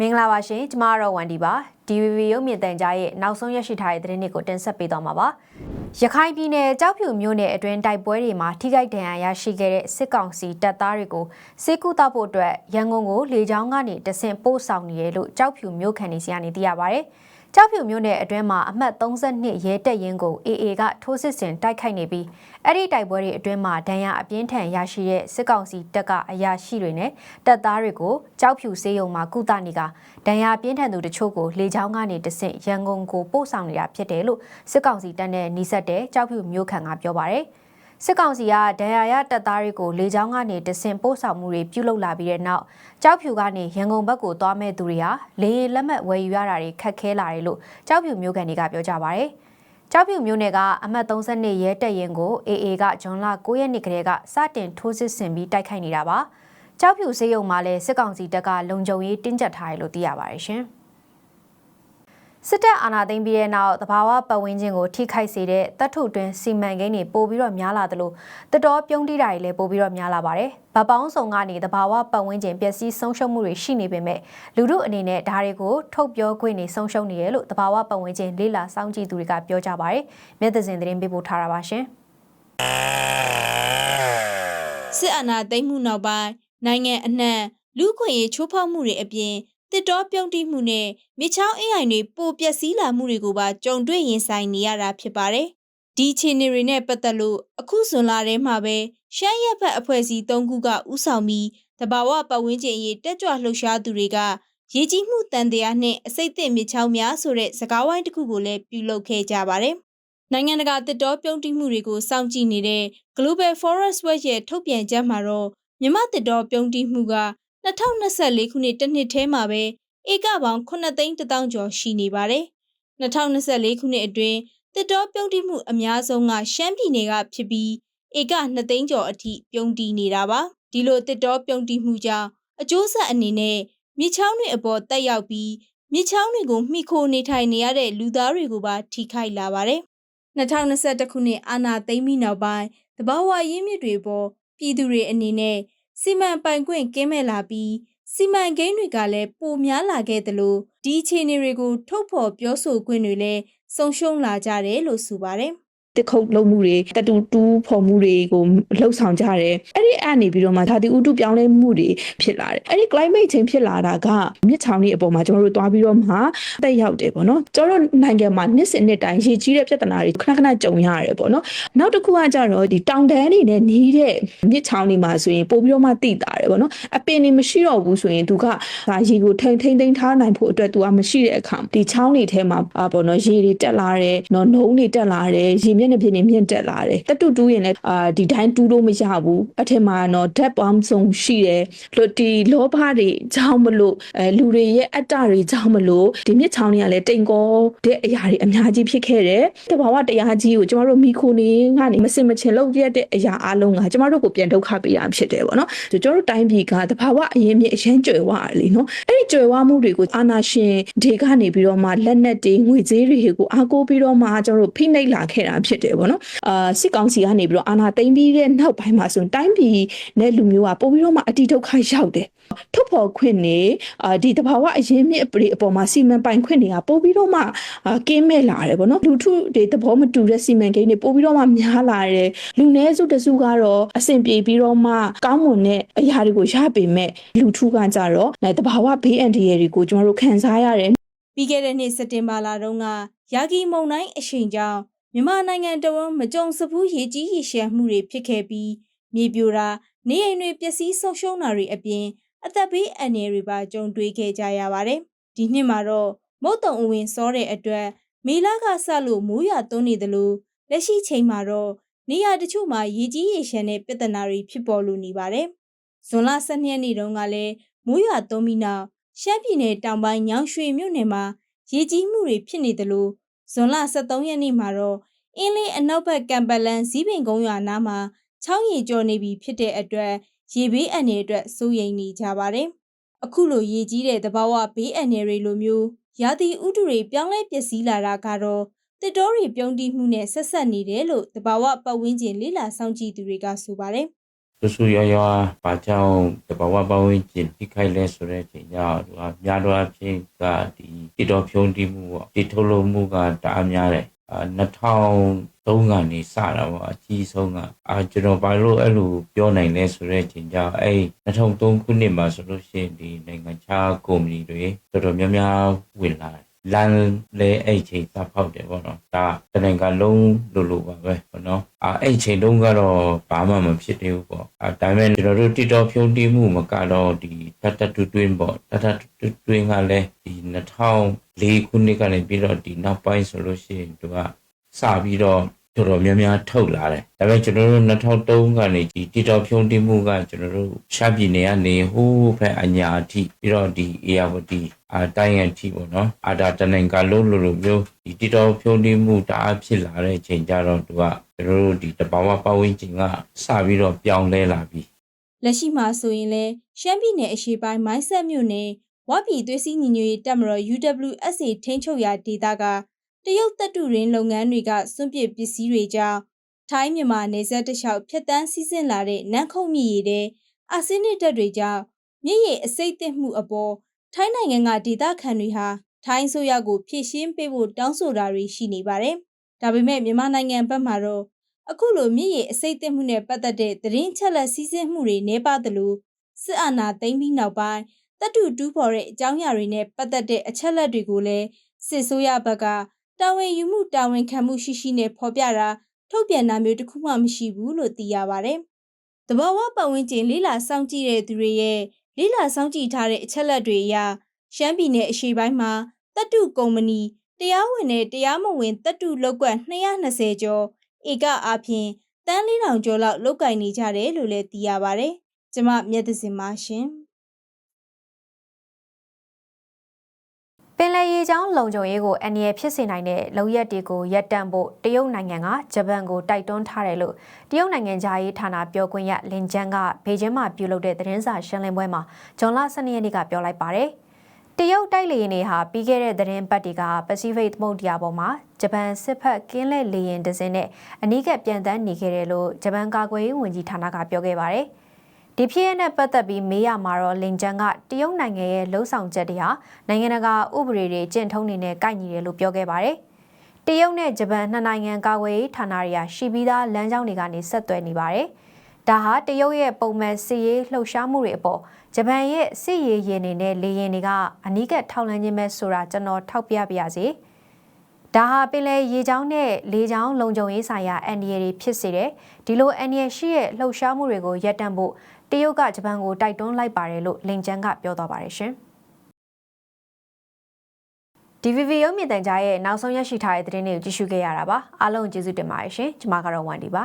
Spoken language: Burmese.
မင်္ဂလာပါရှင်ကျမကတော့ဝန်ဒီပါ DVB ရုပ်မြင်သံကြားရဲ့နောက်ဆုံးရရှိထားတဲ့သတင်းတွေကိုတင်ဆက်ပေးသွားမှာပါရခိုင်ပြည်နယ်ကြောက်ဖြူမြို့နယ်အတွင်းတိုက်ပွဲတွေမှာထိခိုက်ဒဏ်ရာရရှိခဲ့တဲ့စစ်ကောင်စီတပ်သားတွေကိုစေကူတောက်ဖို့အတွက်ရန်ကုန်ကိုလေကြောင်းကနေတဆင့်ပို့ဆောင်နေတယ်လို့ကြောက်ဖြူမြို့ခံတွေစီကနေသိရပါဗျ။ ကြောက်ဖြူမြို့နယ်အတွင်းမှာအမှတ်32ရဲတပ်ရင်းကို AA ကထိုးစစ်ဆင်တိုက်ခိုက်နေပြီးအဲ့ဒီတိုက်ပွဲတွေအတွင်းမှာဒဏ်ရာအပြင်းထန်ရရှိတဲ့စစ်ကောင်စီတပ်ကအရာရှိတွေနဲ့တပ်သားတွေကိုကြောက်ဖြူစေးရုံမှာကုသနေကဒဏ်ရာပြင်းထန်သူတချို့ကိုလေကြောင်းကနေတဆင့်ရန်ကုန်ကိုပို့ဆောင်နေတာဖြစ်တယ်လို့စစ်ကောင်စီတပ်နဲ့နှိစက်တဲ့ကြောက်ဖြူမြို့ခံကပြောပါရယ် စစ်ကောင်စီကဒဏ်ရာရတပ်သားတွေကိုလေကြောင်းကနေတဆင့်ပို့ဆောင်မှုတွေပြုလုပ်လာပြီးတဲ့နောက်ကြောက်ဖြူကနေရန်ကုန်ဘက်ကိုသွားမဲ့သူတွေဟာလေယာဉ်လက်မှတ်ဝယ်ယူရတာတွေခက်ခဲလာတယ်လို့ကြောက်ဖြူမျိုးကန်တွေကပြောကြပါဗျ။ကြောက်ဖြူမျိုးနယ်ကအမှတ်32ရဲတပ်ရင်ကို AA ကဂျွန်လ9ရက်နေ့ကတည်းကစတင်ထိုးစစ်ဆင်ပြီးတိုက်ခိုက်နေတာပါ။ကြောက်ဖြူစေးရုံမှာလည်းစစ်ကောင်စီတပ်ကလုံခြုံရေးတင်းကျပ်ထားတယ်လို့သိရပါတယ်ရှင်။ စစ်တပ်အာဏာသိမ်းပြီးတဲ့နောက်တဘာဝပတ်ဝန်းကျင်ကိုထိခိုက်စေတဲ့တပ်ထုတွင်စီမံကိန်းတွေပိုပြီးတော့များလာသလိုတတော်ပြုံးတိတာတွေလည်းပိုပြီးတော့များလာပါတယ်။ဗပောင်းဆောင်ကနေတဘာဝပတ်ဝန်းကျင်ပျက်စီးဆုံးရှုံးမှုတွေရှိနေပေမဲ့လူတို့အနေနဲ့ဒါတွေကိုထုတ်ပြောခွင့်နေဆုံးရှုံးနေတယ်လို့တဘာဝပတ်ဝန်းကျင်လေးလာစောင့်ကြည့်သူတွေကပြောကြပါတယ်။မြတ်သဇင်သတင်းပေးပို့ထားတာပါရှင်။စစ်အာဏာသိမ်းမှုနောက်ပိုင်းနိုင်ငံအနှံ့လူခွင့်ရေးချိုးဖောက်မှုတွေအပြင် တစ်တော်ပြုံးတိမှုနဲ့မြချောင်းအင်းအိုင်တွေပိုပျက်စီးလာမှုတွေကိုပါကြုံတွေ့ရင်ဆိုင်နေရတာဖြစ်ပါတယ်။ဒီခြေနေတွေနဲ့ပတ်သက်လို့အခုဇွန်လထဲမှာပဲရှမ်းရက်ဖက်အဖွဲ့အစည်း၃ခုကဥဆောင်ပြီးတဘာဝပတ်ဝန်းကျင်ရေးတက်ကြွလှုပ်ရှားသူတွေကရေကြီးမှုတန်တရားနှင့်အစိတ်သင့်မြချောင်းများဆိုတဲ့စကားဝိုင်းတစ်ခုကိုလည်းပြုလုပ်ခဲ့ကြပါတယ်။နိုင်ငံတကာတစ်တော်ပြုံးတိမှုတွေကိုစောင့်ကြည့်နေတဲ့ Global Forest Watch ရဲ့ထုတ်ပြန်ချက်မှာတော့မြမတစ်တော်ပြုံးတိမှုက 2024ခုနှစ်တစ်နှစ်ထဲမှာပဲဧကပေါင်း9သိန်း1000ကျော်ရှိနေပါတယ်။2024ခုနှစ်အတွင်းတစ်တော်ပြုံးတိမှုအများဆုံးကရှမ်းပြည်နယ်ကဖြစ်ပြီးဧက2သိန်းကျော်အထိပြုံးတိနေတာပါ။ဒီလိုတစ်တော်ပြုံးတိမှုကြောင့်အကျိုးဆက်အနေနဲ့မြစ်ချောင်းတွေအပေါ်တက်ရောက်ပြီးမြစ်ချောင်းတွေကိုမှီခိုနေထိုင်နေရတဲ့လူသားတွေကိုပါထိခိုက်လာပါတယ်။2021ခုနှစ်အာဏာသိမ်းပြီးနောက်ပိုင်းတဘာဝရင်းမြစ်တွေပေါ်ပြည်သူတွေအနေနဲ့ စီမံပိုင်ခွင့်ကင်းမဲ့လာပြီးစီမံကိန်းတွေကလည်းပိုများလာခဲ့သလိုဒီအခြေအနေတွေကိုထုတ်ဖော်ပြောဆိုခွင့်တွေလည်းဆုံးရှုံးလာကြတယ်လို့ဆိုပါတယ်။ တစ်ခုတ်လုံးမှုတွေတတူတူးဖော်မှုတွေကိုလှုပ်ဆောင်ကြတယ်အဲ့ဒီအနေပြီးတော့မှဓာတိဥတုပြောင်းလဲမှုတွေဖြစ်လာတယ်အဲ့ဒီ climate change ဖြစ်လာတာကမြစ်ချောင်းတွေအပေါ်မှာကျွန်တော်တို့တွားပြီးတော့မှတက်ရောက်တယ်ပေါ့နော်ကျွန်တော်တို့နိုင်ငံမှာနှစ်စဉ်နှစ်တိုင်းရေကြီးတဲ့ပြဿနာတွေခဏခဏကြုံရတယ်ပေါ့နော်နောက်တစ်ခုကကြတော့ဒီတောင်တန်းတွေနဲ့နီးတဲ့မြစ်ချောင်းတွေမှာဆိုရင်ပို့ပြီးတော့မှတိတာတယ်ပေါ့နော်အပင်တွေမရှိတော့ဘူးဆိုရင်သူကဒါရေကိုထိမ့်ထိမ့်ထိမ့်ထားနိုင်ဖို့အတွက်သူကမရှိတဲ့အခါဒီချောင်းတွေထဲမှာပေါ့နော်ရေတွေတက်လာတယ်နော်နှုံးတွေတက်လာတယ်ရေမျက်နှာပြင်တွေမြင့်တက်လာတယ်တက်တူတူးရင်လည်းအာဒီတိုင်းတူးလို့မရဘူးအထက်မှာတော့ dead bomb ဆုံးရှိတယ်လို့ဒီလောဘတွေကြောင်းမလို့အဲလူတွေရဲ့အတ္တတွေကြောင်းမလို့ဒီမြစ်ချောင်းတွေကလည်းတိမ်ကောတဲ့အရာတွေအများကြီးဖြစ်ခဲ့တယ်တဘာဝတရားကြီးကိုကျမတို့မိခိုနေကနေမစင်မချင်လုပ်ရတဲ့အရာအလုံးကကျမတို့ကိုပြန်ဒုက္ခပေးတာဖြစ်တယ်ပေါ့နော်ကျမတို့တိုင်းပြည်ကတဘာဝအရင်မြစ်အရင်ကြွယ်ဝရလေနော်အဲ့ဒီကြွယ်ဝမှုတွေကိုအာနာရှင်တွေကနေပြီးတော့မှလက်နက်တွေငွေကြေးတွေကိုအားကိုးပြီးတော့မှကျမတို့ဖိနှိပ်လာခဲ့တာဖြစ်တယ်ပေါ့နော်အာစစ်ကောင်စီကနေပြီးတော့အာဏာသိမ်းပြီးတဲ့နောက်ပိုင်းမှာဆိုရင်တိုင်းပြည်နဲ့လူမျိုးကပို့ပြီးတော့မှအတိဒုက္ခရောက်တယ်ထုတ်ဖော်ခွင့်နေအာဒီတဘာဝအရင်မြစ်အပရိအပေါ်မှာစီမံပိုင်ခွင့်တွေကပို့ပြီးတော့မှအာကင်းမဲ့လာတယ်ပေါ့နော်လူထုတွေသဘောမတူတဲ့စီမံကိန်းတွေပို့ပြီးတော့မှများလာတယ်လူနည်းစုတစုကတော့အဆင်ပြေပြီးတော့မှကောင်းမွန်တဲ့အရာတွေကိုရပေမဲ့လူထုကကြတော့အဲတဘာဝဘေးအန္တရာယ်တွေကိုကျွန်တော်တို့ခံစားရတယ်ပြီးခဲ့တဲ့နှစ်စက်တင်ဘာလတုန်းကယာဂီမုံတိုင်းအရှိန်ကြောင့် မြန်မာနိုင်ငံတဝန်းမကြုံစဘူးရေကြီးရေရှမ်းမှုတွေဖြစ်ခဲ့ပြီးမြေပြိုတာနေအိမ်တွေပျက်စီးဆုံးရှုံးတာတွေအပြင်အသက်ဘေးအန္တရာယ်တွေပါကြုံတွေ့ခဲ့ကြရပါတယ်။ဒီနှစ်မှာတော့မုတ်တုံအဝင်စောတဲ့အတွက်မေလကစလို့မိုးရွာသွန်းနေသလိုလက်ရှိချိန်မှာတော့နေရာတချို့မှာရေကြီးရေရှမ်းတဲ့ပြဿနာတွေဖြစ်ပေါ်လို့နေပါတယ်။ဇွန်လ12ရက်နေ့တုန်းကလည်းမိုးရွာသွန်းပြီးနောက်ရှမ်းပြည်နယ်တောင်ပိုင်းညောင်ရွှေမြို့နယ်မှာရေကြီးမှုတွေဖြစ်နေသလို ဇွန်လ23ရက်နေ့မှာတော့အင်းလေးအနောက်ဘက်ကံပလန်ဇီးပင်ကုန်းရွာနားမှာချောင်းရီကျော်နေပြီဖြစ်တဲ့အတွက်ရေဘေးအန္တရာယ်အတွက်စိုးရိမ်နေကြပါတယ်။အခုလိုရေကြီးတဲ့သဘာဝဘေးအန္တရာယ်တွေလိုမျိုးရာသီဥတုတွေပြောင်းလဲပျက်စီးလာတာကတော့တစ်တော်တွေပြုံးတိမှုနဲ့ဆက်ဆက်နေတယ်လို့သဘာဝပတ်ဝန်းကျင်လေးလာစောင့်ကြည့်သူတွေကဆိုပါတယ် ဆူဆူရွရွဘာကြောင့်တဘာဝပတ်ဝန်းကျင်ထိခိုက်လဲဆိုတဲ့အချိန်ကျတော့သူကများတော့အဖြစ်ကဒီတိတော်ဖြုံးတိမှုပေါ့ဒီထုတ်လုပ်မှုကတအားများတယ်အာ2003ကနေစတာပေါ့အကြီးဆုံးကအာကျွန်တော်ဘာလို့အဲ့လိုပြောနိုင်လဲဆိုတဲ့အချိန်ကျတော့အဲ့2003ခုနှစ်မှာဆိုလို့ရှိရင်ဒီနိုင်ငံခြားကုမ္ပဏီတွေတော်တော်များများဝင်လာတယ် လမ်းလဲအဲ့ချိန်သဖောက်တယ်ပေါ့နော်ဒါတနင်္ဂနွေလုံးလိုလိုပါပဲပေါ့နော်အာအဲ့ချိန်တုန်းကတော့ဘာမှမဖြစ်သေးဘူးပေါ့အာဒါပေမဲ့ကျွန်တော်တို့တိတော်ဖြုံးတီးမှုမကတော့ဒီတတ်တတူတွင်းပေါ့တတ်တတူတွင်းကလည်းဒီ2004ခုနှစ်ကနေပြီးတော့ဒီနောက်ပိုင်းဆိုလို့ရှိရင်သူကစပြီးတော့ တော်တော်များများထုတ်လာတယ်ဒါပေမဲ့ကျွန်တော်တို့2003ကနေဒီတိတော်ဖြုံးတီးမှုကကျွန်တော်တို့ရှားပြည်နယ်ကနေဟိုးဖက်အညာအထိပြီးတော့ဒီအေယာဝတီအာတိုင်းရန်ထိပေါ့နော်အာဒါတနင်္ဂနွေလုံးလိုလိုမျိုးဒီတိတော်ဖြုံးတီးမှုတအားဖြစ်လာတဲ့အချိန်ကျတော့သူကကျွန်တော်တို့ဒီတဘာဝပတ်ဝန်းကျင်ကစပြီးတော့ပြောင်းလဲလာပြီလက်ရှိမှာဆိုရင်လဲရှမ်းပြည်နယ်အရှေ့ပိုင်းမိုင်းဆက်မြို့နယ်ဝပြည်သွေးစည်းညီညွတ်ရေးတပ်မတော် UWSA ထိန်းချုပ်ရာဒေသက တရုတ်တပ်တုရင်းလုပ်ငန်းတွေကစွန့်ပစ်ပစ္စည်းတွေကြောင့်ထိုင်းမြန်မာနယ်စပ်တစ်လျှောက်ဖျက်ဆီးစီးဆင်းလာတဲ့နန်းခုတ်မြစ်ရည်တဲ့အာဆင်းနစ်တပ်တွေကြောင့်မြစ်ရည်အစိမ့်သင့်မှုအပေါ်ထိုင်းနိုင်ငံကဒေသခံတွေဟာထိုင်းဆိုရကိုဖြည့်ရှင်းပေးဖို့တောင်းဆိုတာတွေရှိနေပါတယ်။ဒါပေမဲ့မြန်မာနိုင်ငံဘက်မှာတော့အခုလိုမြင့်ရည်အစိတ်အသင့်မှုနဲ့ပတ်သက်တဲ့သတင်းချက်လက်စီးဆင်းမှုတွေနေပါသလိုစစ်အာဏာသိမ်းပြီးနောက်ပိုင်းတပ်တူတူးဖော်တဲ့အကြောင်းအရာတွေနဲ့ပတ်သက်တဲ့အချက်လက်တွေကိုလည်းစစ်ဆိုးရဘက်က တာဝန်ယူမှုတာဝန်ခံမှုရှိရှိနဲ့ဖော်ပြတာထုတ်ပြန်တာမျိုးတစ်ခုမှမရှိဘူးလို့သိရပါတယ်။တဘာဝပတ်ဝန်းကျင်လေးလာစောင့်ကြည့်တဲ့သူတွေရဲ့လေးလာစောင့်ကြည့်ထားတဲ့အချက်လက်တွေအရရှမ်းပြည်နယ်အရှေ့ပိုင်းမှာတပ်တူကုမ္ပဏီတရားဝင်နဲ့တရားမဝင်တပ်တူလောက်ကွက်220ကျော်ဧကအားဖြင့်တန်း၄000ကျော်လောက်လုတ်ကင်နေကြတယ်လို့လည်းသိရပါဗျ။ကျမမျက်သစင်ပါရှင်။ ပင်လယ်ရေကြောင်းလုံခြုံရေးကိုအန္တရာယ်ဖြစ်စေနိုင်တဲ့လုံရက်တွေကိုရပ်တန့်ဖို့တရုတ်နိုင်ငံကဂျပန်ကိုတိုက်တွန်းထားတယ်လို့တရုတ်နိုင်ငံသားရေးဌာနပြောခွင့်ရလင်ကျန်းကဘေကျင်းမှာပြုလုပ်တဲ့သတင်းစာရှင်းလင်းပွဲမှာဂျွန်လ12ရက်နေ့ကပြောလိုက်ပါတယ်။တရုတ်တိုက်လေယာဉ်တွေဟာပြီးခဲ့တဲ့သတင်းပတ်တွေကပစိဖိတ်သမုဒ္ဒရာပေါ်မှာဂျပန်စစ်ဖက်ကင်းလက်လေယာဉ်တစ်စင်းနဲ့အနီးကပ်ပြန်တန်းနေခဲ့တယ်လို့ဂျပန်ကာကွယ်ရေးဝန်ကြီးဌာနကပြောခဲ့ပါတယ်။ ဒီဖြစ်ရတဲ့ပတ်သက်ပြီးမေးရမှာတော့လင်ကျန်းကတရုတ်နိုင်ငံရဲ့လှုံ့ဆော်ချက်တွေဟာနိုင်ငံတကာဥပဒေတွေကျင့်ထုံးနေနဲ့ကိုက်ညီတယ်လို့ပြောခဲ့ပါတယ်။တရုတ်နဲ့ဂျပန်နှစ်နိုင်ငံကာကွယ်ရေးဌာနတွေကရှိပြီးသားလမ်းကြောင်းတွေကနေဆက်သွယ်နေပါတယ်။ဒါဟာတရုတ်ရဲ့ပုံမှန်စစ်ရေးလှုပ်ရှားမှုတွေအပေါ်ဂျပန်ရဲ့စစ်ရေးရည်နေတဲ့လေရင်တွေကအနီးကပ်ထောက်လှမ်းခြင်းပဲဆိုတာကျွန်တော်ထောက်ပြပါရစေ။ဒါဟာပင်လယ်ရေချောင်းနဲ့လေချောင်းလုံခြုံရေးဆိုင်ရာအန်ဒီရတွေဖြစ်စေတယ်။ဒီလိုအန်ဒီရရှိရဲ့လှုပ်ရှားမှုတွေကိုရပ်တန့်ဖို့ တရုတ်ကဂျပန်ကိုတိုက်တွန်းလိုက်ပါတယ်လို့လင်ကျန်းကပြောသွားပါတယ်ရှင်။ DVV ရုပ်မြင်သံကြားရဲ့နောက်ဆုံးရရှိထားတဲ့သတင်းတွေကိုကြည့်ရှုခဲ့ရတာပါအားလုံးကျေးဇူးတင်ပါတယ်ရှင်ကျွန်မကတော့ဝန်ဒီပါ